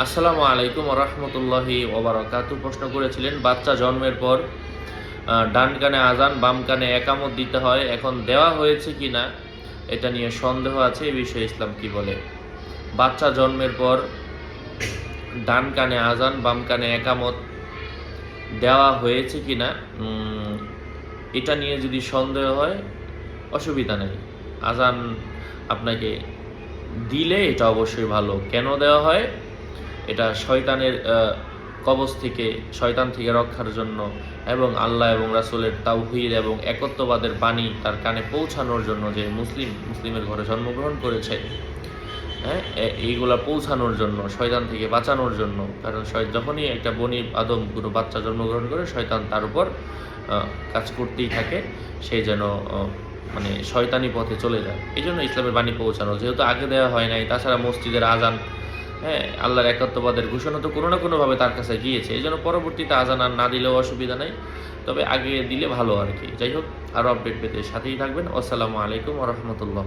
আসসালামু আলাইকুম রহমতুল্লাহি ওবরাকাতু। প্রশ্ন করেছিলেন, বাচ্চা জন্মের পর ডান কানে আজান, বাম কানে একামত দিতে হয়, এখন দেওয়া হয়েছে কি না এটা নিয়ে সন্দেহ আছে, এই বিষয়ে ইসলাম কি বলে? বাচ্চা জন্মের পর, ডান কানে আজান, বাম কানে একামত দেওয়া হয়েছে কি না এটা নিয়ে যদি সন্দেহ হয়, অসুবিধা নেই। আজান আপনাকে দিলে এটা অবশ্যই ভালো। কেন দেওয়া হয়? এটা শয়তানের কবচ থেকে, শয়তান থেকে রক্ষার জন্য এবং আল্লাহ এবং রাসূলের তাওহীদ এবং একত্ববাদের বাণী তার কানে পৌঁছানোর জন্য যে মুসলিম, মুসলিমের ঘরে জন্মগ্রহণ করেছে হ্যাঁ? এইগুলা পৌঁছানোর জন্য, শয়তান থেকে বাঁচানোর জন্য। কারণ যখনই একটা বনি আদম কোনো বাচ্চা জন্মগ্রহণ করে, শয়তান তার উপর কাজ করতেই থাকে, সে যেন মানে শয়তানি পথে চলে যায়। এই জন্য ইসলামের বাণী পৌঁছানো, যেহেতু আগে দেওয়া হয় নাই, তাছাড়া মসজিদের আজান হ্যাঁ আল্লাহর একাত্মবাদের ঘোষণা তো কোনো না কোনোভাবে তার কাছে গিয়েছে। এই জন্য পরবর্তীতে আজান আর না দিলেও অসুবিধা নেই। তবে আগে দিলে ভালো আর কি। যাই হোক আরও আপডেট পেতে সাথেই থাকবেন। আসসালামু আলাইকুম রহমতুল্লাহ।